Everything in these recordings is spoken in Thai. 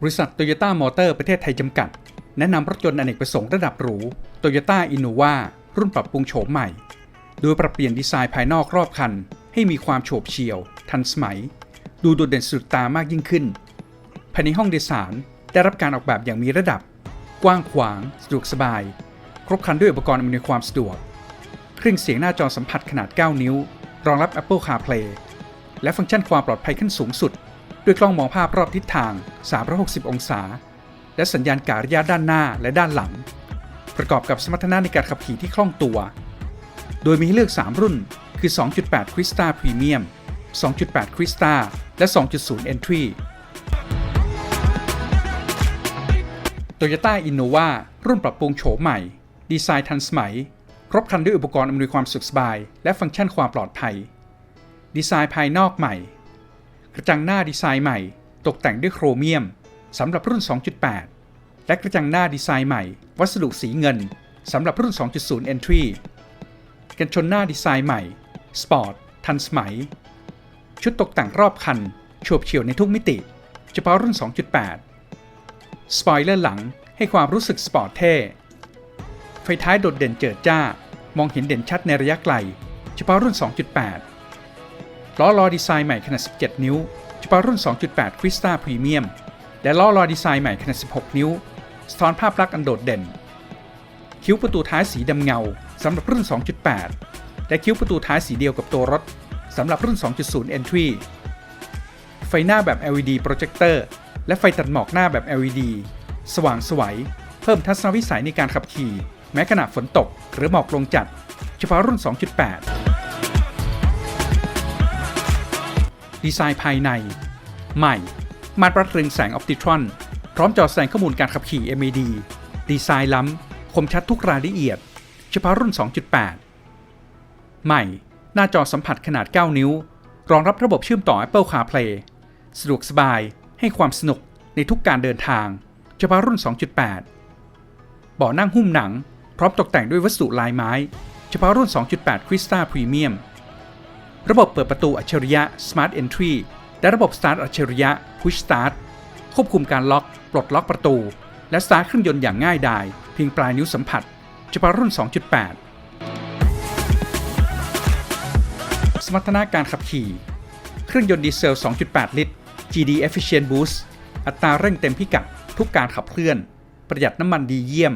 บริษัทโตโยต้ามอเตอร์ประเทศไทยจำกัด แนะนำรถยนต์อเนกประสงค์ระดับหรูโตโยต้าอินโนวารุ่นปรับปรุงโฉมใหม่ โดยปรับเปลี่ยนดีไซน์ภายนอกรอบคัน ให้มีความโฉบเฉี่ยว ทันสมัย ดูโดดเด่นสุดตามากยิ่งขึ้น ภายในห้องโดยสารได้รับการออกแบบอย่างมีระดับ กว้างขวาง สะดวกสบาย ครบครันด้วยอุปกรณ์อำนวยความสะดวก เครื่องเสียงหน้าจอสัมผัสขนาด 9 นิ้ว รองรับ Apple CarPlay และฟังก์ชันความปลอดภัยขั้นสูงสุด ด้วยกล้องมองภาพรอบทิศทาง 360 องศา และสัญญาณการระยะด้านหน้าและด้านหลัง ประกอบกับสมรรถนะในการขับขี่ที่คล่องตัว โดยมีให้เลือก 3 รุ่น คือ 2.8 Crista Premium 2.8 Crista และ 2.0 Entry Toyota Innova รุ่นปรับปรุงโฉมใหม่ ดีไซน์ทันสมัย ครบครันด้วยอุปกรณ์อำนวยความสะดวกสบาย และฟังก์ชันความปลอดภัย ดีไซน์ภายนอกใหม่ กระจังหน้าดีไซน์ใหม่ ตกแต่งด้วยโครเมียมสำหรับรุ่น 2.8 และกระจังหน้าดีไซน์ใหม่ วัสดุสีเงินสำหรับรุ่น 2.0 Entry กันชนหน้าดีไซน์ใหม่สปอร์ตทันสมัย ชุดตกแต่งรอบคันโฉบเฉี่ยวในทุกมิติ เฉพาะรุ่น 2.8 สปอยเลอร์หลังให้ความรู้สึกสปอร์ตเท่ไฟท้ายโดดเด่นเจิดจ้า มองเห็นเด่นชัดในระยะไกล เฉพาะรุ่น 2.8 ล้อล้อดีไซน์ใหม่ขนาด 17 นิ้วเฉพาะรุ่น 2.8 Crista Premium และล้อล้อดีไซน์ใหม่ขนาด 16 นิ้ว สะท้อนภาพลักษณ์อันโดดเด่น คิ้วประตูท้ายสีดำเงาสำหรับรุ่น 2.8 และคิ้วประตูท้ายสีเดียวกับตัวรถสำหรับรุ่น 2.0 Entry ไฟหน้าแบบ LED โปรเจคเตอร์และไฟตัดหมอกหน้าแบบ LED สว่างสวยเพิ่มทัศนวิสัยในการขับขี่ แม้ขณะฝนตกหรือหมอกลงจัด เฉพาะรุ่น 2.8 ดีไซน์ภายใน ใหม่มาตรวัดเรืองแสงออปติทรอน พร้อมจอแสดงข้อมูลการขับขี่ MAD ดีไซน์ล้ำ คมชัดทุกรายละเอียด เฉพาะรุ่น 2.8 ใหม่ หน้าจอสัมผัสขนาด 9 นิ้ว รองรับระบบเชื่อมต่อ Apple CarPlay สะดวกสบายให้ความสนุกในทุกการเดินทาง เฉพาะรุ่น 2.8 เบาะนั่งหุ้มหนัง พร้อมตกแต่งด้วยวัสดุลายไม้ เฉพาะรุ่น 2.8 Crista Premium ระบบเปิดประตูอัจฉริยะ Smart Entry และระบบ Start อัจฉริยะ Push Start ควบคุมการล็อก ปลดล็อกประตู และสตาร์ทเครื่องยนต์อย่างง่ายดาย เพียงปลายนิ้วสัมผัส เฉพาะรุ่น 2.8 สมรรถนะการขับขี่ เครื่องยนต์ดีเซล 2.8 ลิตร GD Efficient Boost อัตราเร่งเต็มพิกัด ทุกการขับเคลื่อน ประหยัดน้ำมันดีเยี่ยม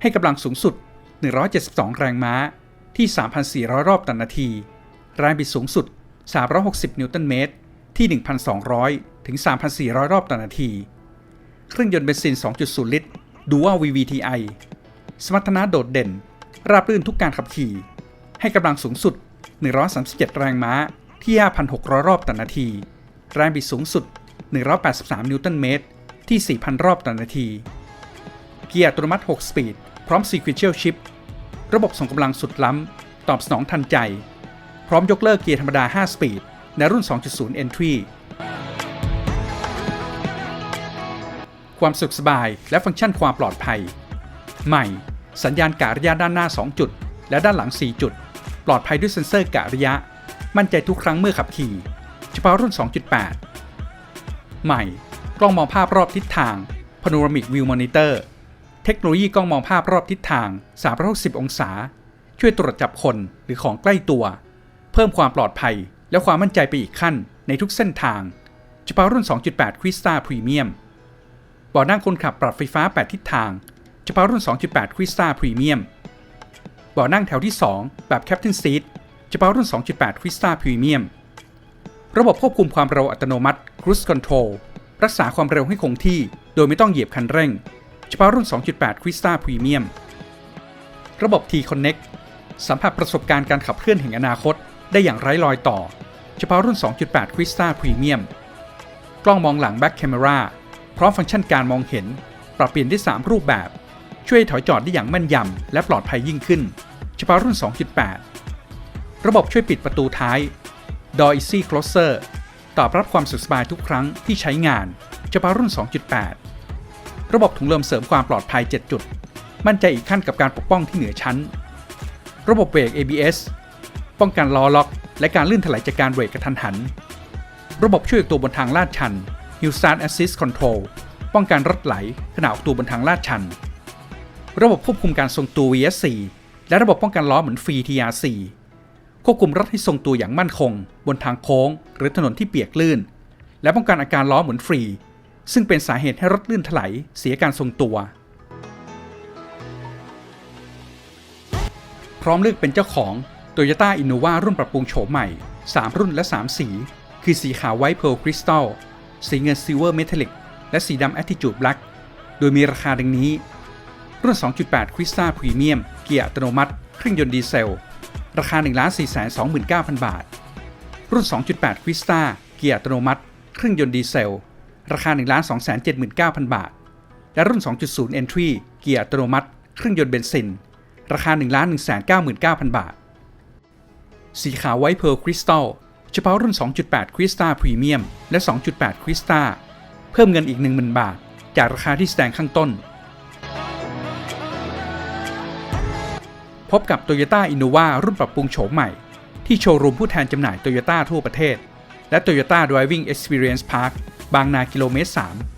ให้กำลังสูงสุด 172 แรงม้าที่ 3,400 รอบต่อนาที แรงบิดสูงสุด 360 นิวตันเมตร ที่ 1,200 ถึง 3,400 รอบต่อนาที เครื่องยนต์เบนซิน 2.0 ลิตร Dual VVTi สมรรถนะโดดเด่น ราบรื่นทุกการขับขี่ ให้กำลังสูงสุด 137 แรงม้า ที่ 5,600 รอบต่อนาที แรงบิดสูงสุด 183 นิวตันเมตร ที่ 4,000 รอบต่อนาที เกียร์อัตโนมัติ 6 สปีด พร้อม Sequential Shift ระบบส่งกำลังสุดล้ำ ตอบสนองทันใจ พร้อมยกเลิกเกียร์ธรรมดา 5 สปีด ในรุ่น 2.0 Entry ความสุขสบายและฟังก์ชันความปลอดภัย ใหม่ สัญญาณการระยะด้านหน้า 2 จุด และด้านหลัง 4 จุด ปลอดภัยด้วยเซ็นเซอร์กะระยะ มั่นใจทุกครั้งเมื่อขับขี่ เฉพาะรุ่น 2.8 ใหม่ กล้องมองภาพรอบทิศทาง Panoramic View Monitor เทคโนโลยีกล้องมองภาพรอบทิศทาง 360 องศา ช่วยตรวจจับคนหรือของใกล้ตัว พิ่มความปลอดภัย และความมั่นใจไปอีกขั้นในทุกเส้นทาง เฉพาะรุ่น 2.8 Crista Premium เบาะนั่งคนขับปรับไฟฟ้า 8 ทิศทาง เฉพาะรุ่น 2.8 Crista Premium เบาะนั่งแถวที่ 2 แบบ Captain Seat เฉพาะรุ่น 2.8 Crista Premium ระบบควบคุมความเร็วอัตโนมัติ Cruise Control รักษาความเร็วให้คงที่โดยไม่ต้องเหยียบคันเร่ง เฉพาะรุ่น 2.8 Crista Premium ระบบ T-Connect สัมผัสประสบการณ์การขับเคลื่อนแห่งอนาคต ได้อย่างไร้รอยต่อ เฉพาะรุ่น 2.8 Crista Premium กล้องมองหลัง Back Camera พร้อมฟังก์ชันการมองเห็น ปรับเปลี่ยนได้ 3 รูปแบบ ช่วยถอยจอดได้อย่างแม่นยำและปลอดภัยยิ่งขึ้น เฉพาะรุ่น 2.8 ระบบช่วยปิดประตูท้าย Door Easy Closer ตอบรับความสุขสบายทุกครั้งที่ใช้งาน เฉพาะรุ่น 2.8 ระบบถุงลมเสริมความปลอดภัย 7 จุด มั่นใจอีกขั้นกับการปกป้องที่เหนือชั้น ระบบเบรก ABS ป้องกันล้อล็อก และการลื่นถลายจากการเบรกกระทันหัน ระบบช่วยตัวบนทางลาดชัน Hill Start Assist Control ป้องกันรถไหลขณะออกตัวบนทางลาดชัน ระบบควบคุมการทรงตัว VS4 และระบบป้องกันล้อเหมือนฟรี TR4 ควบคุมรถให้ทรงตัวอย่างมั่นคง บนทางโค้ง หรือถนนที่เปียกลื่น และป้องกันอาการล้อเหมือนฟรี ซึ่งเป็นสาเหตุให้รถลื่นถลายเสียการทรงตัว พร้อมเลือกเป็นเจ้าของ Toyota Innova รุ่นปรับปรุงโฉมใหม่ 3 รุ่นและ 3 สี คือสีขาวไวท์เพลคริสตัลสีเงินซิลเวอร์เมทัลลิกและสีดำ Attitude Black โดยมีราคาดังนี้ รุ่น 2.8 Crista Premium เกียร์อัตโนมัติ เครื่องยนต์ดีเซล ราคา 1 4 2 9 0 0 0 บาท รุ่น 2.8 Crista เกียร์อัตโนมัติ เครื่องยนต์ดีเซล ราคา 1 2 7 9 0 0 0 บาท และรุ่น 2.0 Entry เกียร์อัตโนมัติ เครื่องยนต์เบนซิน ราคา 1 1 9 9 0 0 0 บาท สีขาวไวเพ a ร์ลคริสตัลเฉพาะรุ่น 2.8 Crista Premium และ 2.8 Crista เพิ่มเงินอีก 10,000 บาท จากราคาที่แสดงข้างต้น พบกับ Toyota Innova รุ่นปรับปรุงโฉมใหม่ ที่โชว์รูมผู้แทนจำหน่าย Toyota ทั่วประเทศ และ Toyota Driving Experience Park บางนากิโลเมตร 3